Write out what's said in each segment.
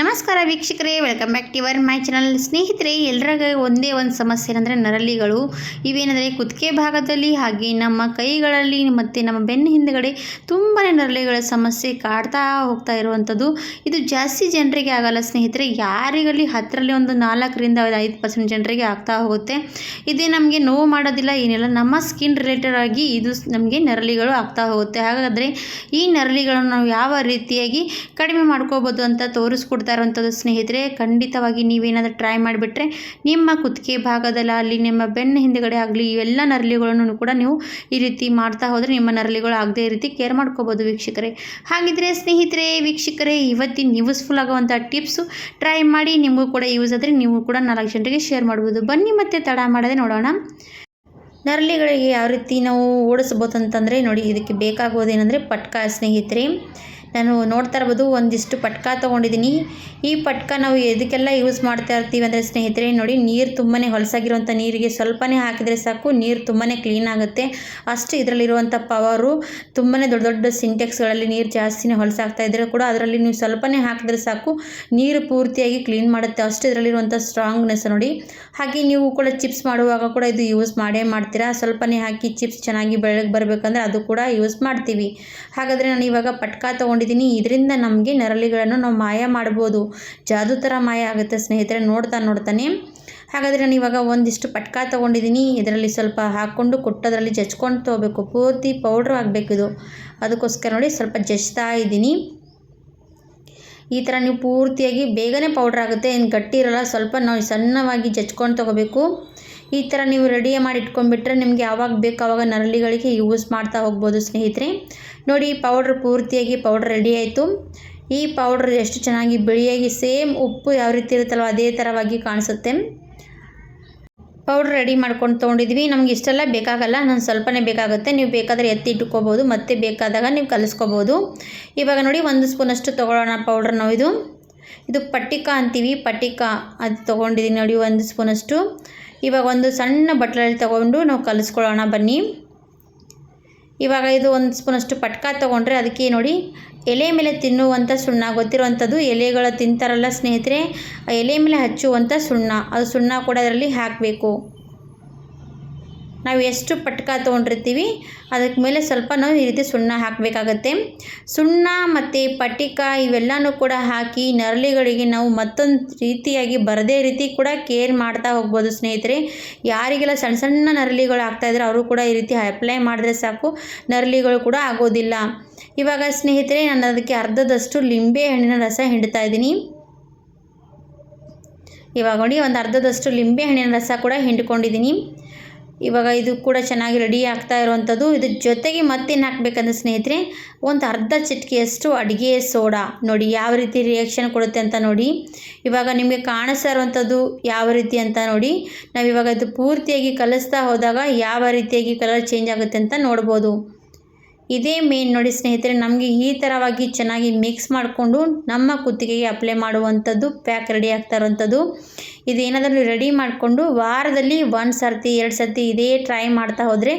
ನಮಸ್ಕಾರ ವೀಕ್ಷಕರೇ welcome back to your my channel ಸ್ನೇಹಿತರೆ ಎಲ್ಲರಾಗ ಒಂದೇ ಒಂದು ಸಮಸ್ಯೆ ಏನಂದರೆ ನರಳಿಗಳು. ಇವೇನೆಂದರೆ ಕುತ್ತಿಗೆ ಭಾಗದಲ್ಲಿ ಹಾಗೆ ನಮ್ಮ ಕೈಗಳಲ್ಲಿ ಮತ್ತು ನಮ್ಮ ಬೆನ್ನ ಹಿಂದುಗಡೆ ತುಂಬಾ ನರಳಿಗಳ ಸಮಸ್ಯೆ ಕಾಡ್ತಾ ಹೋಗ್ತಾ ಇರುವಂಥದ್ದು ಇದು ಜಾಸ್ತಿ ಜನರಿಗೆ ಆಗಲ್ಲ ಸ್ನೇಹಿತರೆ. ಯಾರಿಗಲ್ಲಿ ಹತ್ತರಲ್ಲಿ ಒಂದು ನಾಲ್ಕರಿಂದ ಐದು ಪರ್ಸೆಂಟ್ ಜನರಿಗೆ ಆಗ್ತಾ ಹೋಗುತ್ತೆ. ಇದೇ ನಮಗೆ ನೋವು ಮಾಡೋದಿಲ್ಲ, ಏನಿಲ್ಲ. ನಮ್ಮ ಸ್ಕಿನ್ ರಿಲೇಟೆಡ್ ಆಗಿ ಇದು ನಮಗೆ ನರಳಿಗಳು ಆಗ್ತಾ ಹೋಗುತ್ತೆ. ಹಾಗಾದರೆ ಈ ನರಳಿಗಳನ್ನು ನಾವು ಯಾವ ರೀತಿಯಾಗಿ ಕಡಿಮೆ ಮಾಡ್ಕೋಬೋದು ಅಂತ ಇರುವಂಥದ್ದು ಸ್ನೇಹಿತರೆ, ಖಂಡಿತವಾಗಿ ನೀವೇನಾದರೂ ಟ್ರೈ ಮಾಡಿಬಿಟ್ರೆ ನಿಮ್ಮ ಕುತ್ತಿಗೆ ಭಾಗದಲ್ಲಿ ಆಗಲಿ ನಿಮ್ಮ ಬೆನ್ನ ಹಿಂದೆಗಡೆ ಆಗಲಿ, ಇವೆಲ್ಲ ನರಳಿಗಳನ್ನು ಕೂಡ ನೀವು ಈ ರೀತಿ ಮಾಡ್ತಾ ಹೋದರೆ ನಿಮ್ಮ ನರಳಿಗಳು ಆಗದೇ ರೀತಿ ಕೇರ್ ಮಾಡ್ಕೋಬೋದು ವೀಕ್ಷಕರೇ. ಹಾಗಿದ್ರೆ ಸ್ನೇಹಿತರೆ, ವೀಕ್ಷಕರೇ, ಇವತ್ತಿನ ಯೂಸ್ಫುಲ್ ಆಗುವಂಥ ಟಿಪ್ಸು ಟ್ರೈ ಮಾಡಿ, ನಿಮಗೂ ಕೂಡ ಯೂಸ್ ಆದರೆ ನೀವು ಕೂಡ ನಾಲ್ಕು ಜನರಿಗೆ ಶೇರ್ ಮಾಡ್ಬೋದು. ಬನ್ನಿ ಮತ್ತೆ ತಡ ಮಾಡದೆ ನೋಡೋಣ. ನರಳಿಗಳಿಗೆ ಯಾವ ರೀತಿ ನಾವು ಓಡಿಸ್ಬೋದು ಅಂತಂದರೆ ನೋಡಿ, ಇದಕ್ಕೆ ಬೇಕಾಗೋದೇನೆಂದರೆ ಪಟ್ಕ ಸ್ನೇಹಿತರೆ. ನಾನು ನೋಡ್ತಾ ಇರ್ಬೋದು, ಒಂದಿಷ್ಟು ಪಟ್ಕ ತೊಗೊಂಡಿದ್ದೀನಿ. ಈ ಪಟ್ಕ ನಾವು ಎದಕ್ಕೆಲ್ಲ ಯೂಸ್ ಮಾಡ್ತಾ ಇರ್ತೀವಿ ಅಂದರೆ ಸ್ನೇಹಿತರೆ, ನೋಡಿ ನೀರು ತುಂಬಾ ಹೊಲಸಾಗಿರುವಂಥ ನೀರಿಗೆ ಸ್ವಲ್ಪನೇ ಹಾಕಿದರೆ ಸಾಕು, ನೀರು ತುಂಬಾ ಕ್ಲೀನ್ ಆಗುತ್ತೆ. ಅಷ್ಟು ಇದರಲ್ಲಿರುವಂಥ ಪವರು ತುಂಬಾ ದೊಡ್ಡ ದೊಡ್ಡ ಸಿಂಟೆಕ್ಸ್ಗಳಲ್ಲಿ ನೀರು ಜಾಸ್ತಿನೇ ಹೊಲಸಾಗ್ತಾ ಇದ್ದರೆ ಕೂಡ ಅದರಲ್ಲಿ ನೀವು ಸ್ವಲ್ಪನೇ ಹಾಕಿದ್ರೆ ಸಾಕು, ನೀರು ಪೂರ್ತಿಯಾಗಿ ಕ್ಲೀನ್ ಮಾಡುತ್ತೆ. ಅಷ್ಟು ಇದರಲ್ಲಿರುವಂಥ ಸ್ಟ್ರಾಂಗ್ನೆಸ್ ನೋಡಿ. ಹಾಗೆ ನೀವು ಕೂಡ ಚಿಪ್ಸ್ ಮಾಡುವಾಗ ಕೂಡ ಇದು ಯೂಸ್ ಮಾಡೇ ಮಾಡ್ತೀರಾ? ಸ್ವಲ್ಪನೇ ಹಾಕಿ ಚಿಪ್ಸ್ ಚೆನ್ನಾಗಿ ಬೆಳಗ್ಗೆ ಬರಬೇಕಂದ್ರೆ ಅದು ಕೂಡ ಯೂಸ್ ಮಾಡ್ತೀವಿ. ಹಾಗಾದರೆ ನಾನು ಇವಾಗ ಪಟ್ಕ ತೊಗೊಂಡಿದ್ದೀನಿ ಇದರಿಂದ ನಮಗೆ ನರಳಿಗಳನ್ನು ನಾವು ಮಾಯ ಮಾಡ್ಬೋದು. ಜಾದು ಥರ ಮಾಯ ಆಗುತ್ತೆ ಸ್ನೇಹಿತರೆ. ನೋಡ್ತಾ ನೋಡ್ತಾನೆ. ಹಾಗಾದರೆ ನಾನು ಇವಾಗ ಒಂದಿಷ್ಟು ಪಟ್ಕ ತೊಗೊಂಡಿದ್ದೀನಿ ಇದರಲ್ಲಿ ಸ್ವಲ್ಪ ಹಾಕ್ಕೊಂಡು ಕೊಟ್ಟದರಲ್ಲಿ ಜಚ್ಕೊಂಡು ತೊಗೋಬೇಕು. ಪೂರ್ತಿ ಪೌಡ್ರ್ ಆಗಬೇಕು ಇದು. ಅದಕ್ಕೋಸ್ಕರ ನೋಡಿ ಸ್ವಲ್ಪ ಜಚ್ತಾ ಇದ್ದೀನಿ. ಈ ಥರ ನೀವು ಪೂರ್ತಿಯಾಗಿ ಬೇಗನೆ ಪೌಡ್ರ್ ಆಗುತ್ತೆ. ಏನು ಗಟ್ಟಿ ಇರೋಲ್ಲ. ಸ್ವಲ್ಪ ನಾವು ಸಣ್ಣವಾಗಿ ಜಚ್ಕೊಂಡು ತೊಗೋಬೇಕು. ಈ ಥರ ನೀವು ರೆಡಿ ಮಾಡಿ ಇಟ್ಕೊಂಡ್ಬಿಟ್ರೆ ನಿಮಗೆ ಯಾವಾಗ ಬೇಕು ಆವಾಗ ನರಳಿಗಳಿಗೆ ಯೂಸ್ ಮಾಡ್ತಾ ಹೋಗ್ಬೋದು ಸ್ನೇಹಿತರೆ. ನೋಡಿ ಪೌಡ್ರ್ ಪೂರ್ತಿಯಾಗಿ ಪೌಡ್ರ್ ರೆಡಿ ಆಯಿತು. ಈ ಪೌಡ್ರ್ ಎಷ್ಟು ಚೆನ್ನಾಗಿ ಬಿಳಿಯಾಗಿ ಸೇಮ್ ಉಪ್ಪು ಯಾವ ರೀತಿ ಇರುತ್ತಲ್ವ ಅದೇ ಥರವಾಗಿ ಕಾಣಿಸುತ್ತೆ. ಪೌಡ್ರ್ ರೆಡಿ ಮಾಡ್ಕೊಂಡು ತೊಗೊಂಡಿದ್ವಿ. ನಮ್ಗೆ ಇಷ್ಟೆಲ್ಲ ಬೇಕಾಗಲ್ಲ ನಾನು ಸ್ವಲ್ಪನೇ ಬೇಕಾಗುತ್ತೆ. ನೀವು ಬೇಕಾದರೆ ಎತ್ತಿ ಇಟ್ಕೋಬೋದು, ಮತ್ತೆ ಬೇಕಾದಾಗ ನೀವು ಕಲಿಸ್ಕೋಬೋದು. ಇವಾಗ ನೋಡಿ, ಒಂದು ಸ್ಪೂನಷ್ಟು ತೊಗೊಳ್ಳೋಣ ಪೌಡ್ರ್ ನಾವು ಇದು. ಇದು ಪಟ್ಟಿಕ ಅಂತೀವಿ, ಪಟ್ಟಿಕ. ಅದು ತೊಗೊಂಡಿದ್ದೀನಿ ನೋಡಿ, ಒಂದು ಸ್ಪೂನಷ್ಟು. ಇವಾಗ ಒಂದು ಸಣ್ಣ ಬಟ್ಲಲ್ಲಿ ತೊಗೊಂಡು ನಾವು ಕಲಿಸ್ಕೊಳ್ಳೋಣ, ಬನ್ನಿ. ಇವಾಗ ಇದು ಒಂದು ಸ್ಪೂನಷ್ಟು ಪಟ್ಕ ತೊಗೊಂಡ್ರೆ ಅದಕ್ಕೆ ನೋಡಿ, ಎಲೆ ಮೇಲೆ ತಿನ್ನುವಂಥ ಸುಣ್ಣ, ಗೊತ್ತಿರುವಂಥದ್ದು ಎಲೆಗಳ ತಿಂತಾರಲ್ಲ ಸ್ನೇಹಿತರೆ ಎಲೆ ಮೇಲೆ ಹಚ್ಚುವಂಥ ಸುಣ್ಣ, ಅದು ಸುಣ್ಣ ಕೂಡ ಅದರಲ್ಲಿ ಹಾಕಬೇಕು. ನಾವು ಎಷ್ಟು ಪಟ್ಕ ತೊಗೊಂಡಿರ್ತೀವಿ, ಅದಕ್ಕೆ ಮೇಲೆ ಸ್ವಲ್ಪ ನಾವು ಈ ರೀತಿ ಸುಣ್ಣ ಹಾಕಬೇಕಾಗತ್ತೆ. ಸುಣ್ಣ ಮತ್ತು ಪಟಿಕ ಇವೆಲ್ಲನೂ ಕೂಡ ಹಾಕಿ ನರಳಿಗಳಿಗೆ ನಾವು ಮತ್ತೊಂದು ರೀತಿಯಾಗಿ ಬರದೇ ರೀತಿ ಕೂಡ ಕೇರ್ ಮಾಡ್ತಾ ಹೋಗ್ಬೋದು ಸ್ನೇಹಿತರೆ. ಯಾರಿಗೆಲ್ಲ ಸಣ್ಣ ಸಣ್ಣ ನರಳಿಗಳು ಆಗ್ತಾಯಿದ್ರೆ ಅವರು ಕೂಡ ಈ ರೀತಿ ಅಪ್ಲೈ ಮಾಡಿದ್ರೆ ಸಾಕು, ನರಳಿಗಳು ಕೂಡ ಆಗೋದಿಲ್ಲ. ಇವಾಗ ಸ್ನೇಹಿತರೆ, ನಾನು ಅದಕ್ಕೆ ಅರ್ಧದಷ್ಟು ಲಿಂಬೆ ಹಣ್ಣಿನ ರಸ ಹಿಂಡ್ತಾ ಇದ್ದೀನಿ. ಇವಾಗ ನೋಡಿ, ಒಂದು ಅರ್ಧದಷ್ಟು ಲಿಂಬೆ ಹಣ್ಣಿನ ರಸ ಕೂಡ ಹಿಂಡ್ಕೊಂಡಿದ್ದೀನಿ. ಇವಾಗ ಇದು ಕೂಡ ಚೆನ್ನಾಗಿ ರೆಡಿ ಆಗ್ತಾ ಇರುವಂಥದ್ದು. ಇದ್ರ ಜೊತೆಗೆ ಮತ್ತೇನು ಹಾಕಬೇಕಂದ್ರೆ ಸ್ನೇಹಿತರೆ, ಒಂದು ಅರ್ಧ ಚಿಟಿಕೆಯಷ್ಟು ಅಡುಗೆ ಸೋಡಾ ನೋಡಿ, ಯಾವ ರೀತಿ ರಿಯಾಕ್ಷನ್ ಕೊಡುತ್ತೆ ಅಂತ ನೋಡಿ. ಇವಾಗ ನಿಮಗೆ ಕಾಣಿಸ್ತಾ ಇರುವಂಥದ್ದು ಯಾವ ರೀತಿ ಅಂತ ನೋಡಿ. ನಾವು ಇವಾಗ ಇದು ಪೂರ್ತಿಯಾಗಿ ಕಲಿಸ್ತಾ ಹೋದಾಗ ಯಾವ ರೀತಿಯಾಗಿ ಕಲರ್ ಚೇಂಜ್ ಆಗುತ್ತೆ ಅಂತ ನೋಡ್ಬೋದು. ಇದೇ ಮೇನ್ ನೋಡಿ ಸ್ನೇಹಿತರೆ, ನಮಗೆ ಈ ಥರವಾಗಿ ಚೆನ್ನಾಗಿ ಮಿಕ್ಸ್ ಮಾಡಿಕೊಂಡು ನಮ್ಮ ಕುತ್ತಿಗೆಗೆ ಅಪ್ಲೈ ಮಾಡುವಂಥದ್ದು ಪ್ಯಾಕ್ ರೆಡಿ ಆಗ್ತಾ ಇರುವಂಥದ್ದು. ಇದೇನಾದರೂ ರೆಡಿ ಮಾಡಿಕೊಂಡು ವಾರದಲ್ಲಿ ಒಂದು ಸರ್ತಿ, ಎರಡು ಸರ್ತಿ ಇದೇ ಟ್ರೈ ಮಾಡ್ತಾ ಹೋದರೆ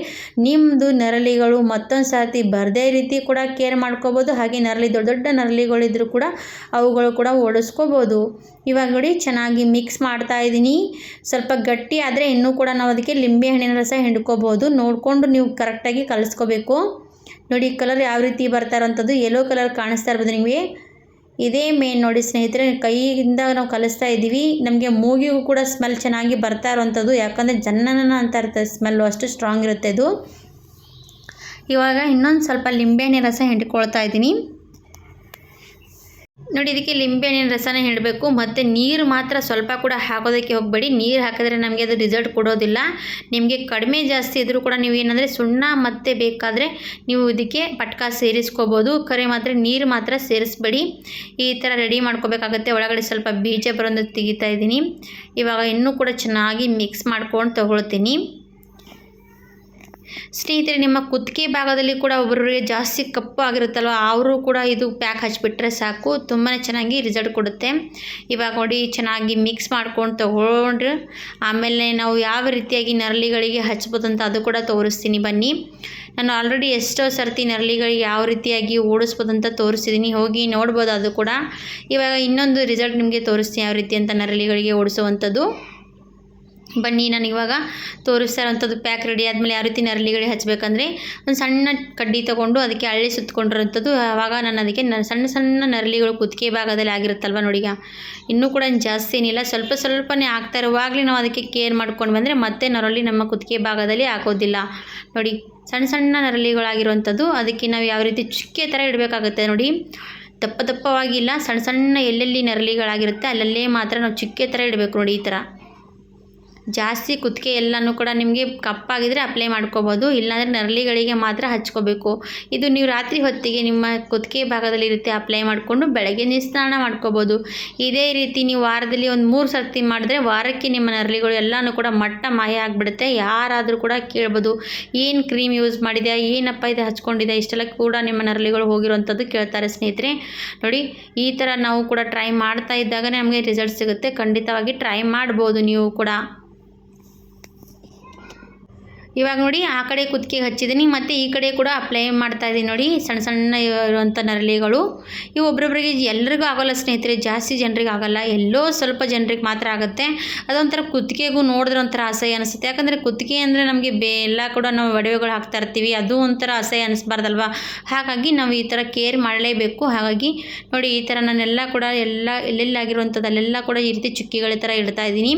ನಿಮ್ಮದು ನರಳಿಗಳು ಮತ್ತೊಂದು ಸರ್ತಿ ಬರದೇ ರೀತಿ ಕೂಡ ಕೇರ್ ಮಾಡ್ಕೋಬೋದು. ಹಾಗೆ ನರಳಿ, ದೊಡ್ಡ ದೊಡ್ಡ ನರಳಿಗಳಿದ್ರೂ ಕೂಡ ಅವುಗಳು ಕೂಡ ಓಡಿಸ್ಕೋಬೋದು. ಇವಾಗ ನೋಡಿ ಚೆನ್ನಾಗಿ ಮಿಕ್ಸ್ ಮಾಡ್ತಾ ಇದ್ದೀನಿ. ಸ್ವಲ್ಪ ಗಟ್ಟಿ ಆದರೆ ಇನ್ನೂ ಕೂಡ ನಾವು ಅದಕ್ಕೆ ಲಿಂಬೆ ಹಣ್ಣಿನ ರಸ ಹಿಂಡ್ಕೋಬೋದು. ನೋಡಿಕೊಂಡು ನೀವು ಕರೆಕ್ಟಾಗಿ ಕಲಿಸ್ಕೋಬೇಕು. ನೋಡಿ ಕಲರ್ ಯಾವ ರೀತಿ ಬರ್ತಾ ಇರೋಂಥದ್ದು ಯೆಲ್ಲೋ ಕಲರ್ ಕಾಣಿಸ್ತಾ ಇರ್ಬೋದು ನಿಮಗೆ. ಇದೇ ಮೇನ್ ನೋಡಿ ಸ್ನೇಹಿತರೆ, ಕೈಯಿಂದ ನಾವು ಕಲಿಸ್ತಾ ಇದ್ದೀವಿ. ನಮಗೆ ಮೂಗಿಗೂ ಕೂಡ ಸ್ಮೆಲ್ ಚೆನ್ನಾಗಿ ಬರ್ತಾ ಇರೋವಂಥದ್ದು ಯಾಕಂದರೆ ಜನ್ನನ ಅಂತ ಇರ್ತದೆ ಸ್ಮೆಲ್ಲು ಅಷ್ಟು ಸ್ಟ್ರಾಂಗ್ ಇರುತ್ತೆ ಅದು ಇವಾಗ ಇನ್ನೊಂದು ಸ್ವಲ್ಪ ಲಿಂಬೆಹಣ್ಣಿನ ರಸ ಹಿಂಡ್ಕೊಳ್ತಾ ಇದ್ದೀನಿ. ನೋಡಿ, ಇದಕ್ಕೆ ಲಿಂಬೆಹಣ್ಣಿನ ರಸನ ಹಿಡಬೇಕು. ಮತ್ತು ನೀರು ಮಾತ್ರ ಸ್ವಲ್ಪ ಕೂಡ ಹಾಕೋದಕ್ಕೆ ಹೋಗಬೇಡಿ. ನೀರು ಹಾಕಿದ್ರೆ ನಮಗೆ ಅದು ರಿಸಲ್ಟ್ ಕೊಡೋದಿಲ್ಲ. ನಿಮಗೆ ಕಡಿಮೆ ಜಾಸ್ತಿ ಇದ್ದರೂ ಕೂಡ ನೀವು ಏನಂದರೆ ಸುಣ್ಣ ಮತ್ತೆ ಬೇಕಾದರೆ ನೀವು ಇದಕ್ಕೆ ಪಟ್ಕ ಸೇರಿಸ್ಕೋಬೋದು. ಕರೆ ಮಾತ್ರ, ನೀರು ಮಾತ್ರ ಸೇರಿಸ್ಬೇಡಿ. ಈ ಥರ ರೆಡಿ ಮಾಡ್ಕೋಬೇಕಾಗತ್ತೆ. ಒಳಗಡೆ ಸ್ವಲ್ಪ ಬೀಜ ಬರೋದು ತೆಗಿತಾ ಇದ್ದೀನಿ. ಇವಾಗ ಇನ್ನೂ ಕೂಡ ಚೆನ್ನಾಗಿ ಮಿಕ್ಸ್ ಮಾಡ್ಕೊಂಡು ತೊಗೊಳ್ತೀನಿ. ಸ್ನೇಹಿತರೆ, ನಿಮ್ಮ ಕುತ್ತಿಗೆ ಭಾಗದಲ್ಲಿ ಕೂಡ ಒಬ್ಬರಿಗೆ ಜಾಸ್ತಿ ಕಪ್ಪು ಆಗಿರುತ್ತಲ್ವ, ಅವರು ಕೂಡ ಇದು ಪ್ಯಾಕ್ ಹಚ್ಚಿಬಿಟ್ರೆ ಸಾಕು. ತುಂಬಾ ಚೆನ್ನಾಗಿ ರಿಸಲ್ಟ್ ಕೊಡುತ್ತೆ. ಇವಾಗ ನೋಡಿ, ಚೆನ್ನಾಗಿ ಮಿಕ್ಸ್ ಮಾಡ್ಕೊಂಡು ತೊಗೊಂಡ್ರೆ. ಆಮೇಲೆ ನಾವು ಯಾವ ರೀತಿಯಾಗಿ ನರಳಿಗಳಿಗೆ ಹಚ್ಬೋದು ಅಂತ ಅದು ಕೂಡ ತೋರಿಸ್ತೀನಿ. ಬನ್ನಿ. ನಾನು ಆಲ್ರೆಡಿ ಎಷ್ಟೋ ಸರ್ತಿ ನರಳಿಗಳಿಗೆ ಯಾವ ರೀತಿಯಾಗಿ ಓಡಿಸ್ಬೋದು ಅಂತ ತೋರಿಸಿದ್ದೀನಿ ಹೋಗಿ ನೋಡ್ಬೋದು ಅದು ಕೂಡ. ಇವಾಗ ಇನ್ನೊಂದು ರಿಸಲ್ಟ್ ನಿಮಗೆ ತೋರಿಸ್ತೀನಿ, ಯಾವ ರೀತಿ ಅಂತ ನರಳಿಗಳಿಗೆ ಓಡಿಸುವಂಥದ್ದು. ಬನ್ನಿ, ನಾನು ಇವಾಗ ತೋರಿಸ್ತಾ ಇರೋಂಥದ್ದು ಪ್ಯಾಕ್ ರೆಡಿ ಆದಮೇಲೆ ಯಾವ ರೀತಿ ನರಳಿಗಳಿಗೆ ಹಚ್ಚಬೇಕಂದ್ರೆ ಒಂದು ಸಣ್ಣ ಕಡ್ಡಿ ತೊಗೊಂಡು ಅದಕ್ಕೆ ಹಳ್ಳಿ ಸುತ್ತಕೊಂಡಿರೋಂಥದ್ದು ಆವಾಗ ನಾನು ಅದಕ್ಕೆ ನ, ಸಣ್ಣ ಸಣ್ಣ ನರಳಿಗಳು ಕುತ್ತಿಗೆ ಭಾಗದಲ್ಲಿ ಆಗಿರುತ್ತಲ್ವ ನೋಡಿಗ. ಇನ್ನೂ ಕೂಡ ಜಾಸ್ತಿ ಏನಿಲ್ಲ. ಸ್ವಲ್ಪ ಸ್ವಲ್ಪನೇ ಆಗ್ತಾ ಇರುವಾಗಲೇ ನಾವು ಅದಕ್ಕೆ ಕೇರ್ ಮಾಡ್ಕೊಂಡು ಬಂದರೆ ಮತ್ತೆ ನರಳಿ ನಮ್ಮ ಕುತ್ತಿಗೆ ಭಾಗದಲ್ಲಿ ಹಾಕೋದಿಲ್ಲ. ನೋಡಿ, ಸಣ್ಣ ಸಣ್ಣ ನರಳಿಗಳಾಗಿರುವಂಥದ್ದು ಅದಕ್ಕೆ ನಾವು ಯಾವ ರೀತಿ ಚುಕ್ಕೆ ಥರ ಇಡಬೇಕಾಗುತ್ತೆ ನೋಡಿ. ದಪ್ಪ ದಪ್ಪವಾಗಿಲ್ಲ. ಸಣ್ಣ ಸಣ್ಣ ಎಲ್ಲೆಲ್ಲಿ ನರಳಿಗಳಾಗಿರುತ್ತೆ ಅಲ್ಲಲ್ಲೇ ಮಾತ್ರ ನಾವು ಚುಕ್ಕೆ ಥರ ಇಡಬೇಕು ನೋಡಿ ಈ ಥರ ಜಾಸ್ತಿ ಕುತ್ತಿಗೆ ಎಲ್ಲನೂ ಕೂಡ ನಿಮಗೆ ಕಪ್ಪಾಗಿದ್ದರೆ ಅಪ್ಲೈ ಮಾಡ್ಕೋಬೋದು. ಇಲ್ಲಾಂದರೆ ನರಳಿಗಳಿಗೆ ಮಾತ್ರ ಹಚ್ಕೋಬೇಕು. ಇದು ನೀವು ರಾತ್ರಿ ಹೊತ್ತಿಗೆ ನಿಮ್ಮ ಕುತ್ತಿಗೆ ಭಾಗದಲ್ಲಿ ಇರುತ್ತೆ ಅಪ್ಲೈ ಮಾಡಿಕೊಂಡು ಬೆಳಗ್ಗೆ ಸ್ನಾನ ಮಾಡ್ಕೋಬೋದು. ಇದೇ ರೀತಿ ನೀವು ವಾರದಲ್ಲಿ ಒಂದು ಮೂರು ಸರ್ತಿ ಮಾಡಿದ್ರೆ ವಾರಕ್ಕೆ ನಿಮ್ಮ ನರಳಿಗಳು ಎಲ್ಲನೂ ಕೂಡ ಮಟ್ಟ ಮಾಯ ಆಗಿಬಿಡುತ್ತೆ. ಯಾರಾದರೂ ಕೂಡ ಕೇಳ್ಬೋದು, ಏನು ಕ್ರೀಮ್ ಯೂಸ್ ಮಾಡಿದೆ ಏನಪ್ಪ ಇದು ಹಚ್ಕೊಂಡಿದೆ ಇಷ್ಟೆಲ್ಲ ಕೂಡ ನಿಮ್ಮ ನರಳಿಗಳು ಹೋಗಿರುವಂಥದ್ದು ಕೇಳ್ತಾರೆ ಸ್ನೇಹಿತರೆ. ನೋಡಿ, ಈ ಥರ ನಾವು ಕೂಡ ಟ್ರೈ ಮಾಡ್ತಾ ಇದ್ದಾಗ ನಮಗೆ ರಿಸಲ್ಟ್ ಸಿಗುತ್ತೆ. ಖಂಡಿತವಾಗಿ ಟ್ರೈ ಮಾಡ್ಬೋದು ನೀವು ಕೂಡ. ಇವಾಗ ನೋಡಿ ಆ ಕಡೆ ಕುತ್ತಿಗೆಗೆ ಹಚ್ಚಿದ್ದೀನಿ, ಮತ್ತು ಈ ಕಡೆ ಕೂಡ ಅಪ್ಲೈ ಮಾಡ್ತಾ ಇದ್ದೀನಿ ನೋಡಿ, ಸಣ್ಣ ಸಣ್ಣ ಇರುವಂಥ ನರಳಿಗಳು. ಇವು ಒಬ್ರೊಬ್ರಿಗೆ ಎಲ್ರಿಗೂ ಆಗೋಲ್ಲ ಸ್ನೇಹಿತರೆ, ಜಾಸ್ತಿ ಜನರಿಗೆ ಆಗಲ್ಲ. ಎಲ್ಲೋ ಸ್ವಲ್ಪ ಜನರಿಗೆ ಮಾತ್ರ ಆಗುತ್ತೆ. ಅದೊಂಥರ ಕುತ್ತಿಗೆಗೂ ನೋಡಿದ್ರೆ ಒಂಥರ ಅಸಹ್ಯ ಅನಿಸುತ್ತೆ. ಯಾಕಂದರೆ ಕುತ್ತಿಗೆ ಅಂದರೆ ನಮಗೆ ಬೇ, ಎಲ್ಲ ಕೂಡ ನಾವು ಒಡವೆಗಳು ಹಾಕ್ತಾ ಇರ್ತೀವಿ. ಅದು ಒಂಥರ ಅಸಹ್ಯ ಅನಿಸ್ಬಾರ್ದಲ್ವ? ಹಾಗಾಗಿ ನಾವು ಈ ಥರ ಕೇರ್ ಮಾಡಲೇಬೇಕು. ಹಾಗಾಗಿ ನೋಡಿ ಈ ಥರ ನಾನೆಲ್ಲ ಕೂಡ ಎಲ್ಲ, ಎಲ್ಲೆಲ್ಲಾಗಿರುವಂಥದ್ದು, ಅಲ್ಲೆಲ್ಲ ಕೂಡ ಈ ರೀತಿ ಚುಕ್ಕಿಗಳ ಥರ ಇಡ್ತಾ ಇದ್ದೀನಿ.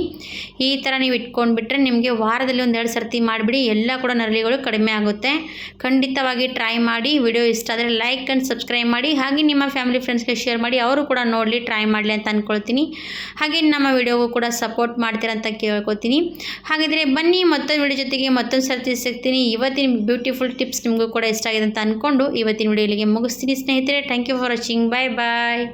ಈ ಥರ ನೀವು ಇಟ್ಕೊಂಡ್ಬಿಟ್ರೆ ನಿಮಗೆ ವಾರದಲ್ಲಿ ಒಂದೆರಡು ಸರ್ತಿ ಮಾಡಿಬಿಡಿ. ಎಲ್ಲ ಕೂಡ ನರಳಿಗಳು ಕಡಿಮೆ ಆಗುತ್ತೆ. ಖಂಡಿತವಾಗಿ ಟ್ರೈ ಮಾಡಿ ವಿಡಿಯೋ ಇಷ್ಟ ಆದರೆ ಲೈಕ್ ಆ್ಯಂಡ್ ಸಬ್ಸ್ಕ್ರೈಬ್ ಮಾಡಿ. ಹಾಗೆ ನಿಮ್ಮ ಫ್ಯಾಮಿಲಿ ಫ್ರೆಂಡ್ಸ್ಗೆ ಶೇರ್ ಮಾಡಿ. ಅವರು ಕೂಡ ನೋಡಲಿ ಟ್ರೈ ಮಾಡಲಿ ಅಂತ ಅಂದ್ಕೊಳ್ತೀನಿ ಹಾಗೆ ನಮ್ಮ ವಿಡಿಯೋಗೂ ಕೂಡ ಸಪೋರ್ಟ್ ಮಾಡ್ತೀರಂತ ಕೇಳ್ಕೊತೀನಿ. ಹಾಗಿದ್ರೆ ಬನ್ನಿ, ಮತ್ತೊಂದು ವಿಡಿಯೋ ಜೊತೆಗೆ ಮತ್ತೊಂದು ಸರ್ತಿ ಸಿಗ್ತೀನಿ. ಇವತ್ತಿನ ಬ್ಯೂಟಿಫುಲ್ ಟಿಪ್ಸ್ ನಿಮಗೂ ಕೂಡ ಇಷ್ಟ ಆಗಿದೆ ಅಂತ ಅಂದ್ಕೊಂಡು ಇವತ್ತಿನ ವಿಡಿಯೋ ಇಲ್ಲಿಗೆ ಮುಗಿಸ್ತೀನಿ. ಸ್ನೇಹಿತರೆ thank you for watching bye bye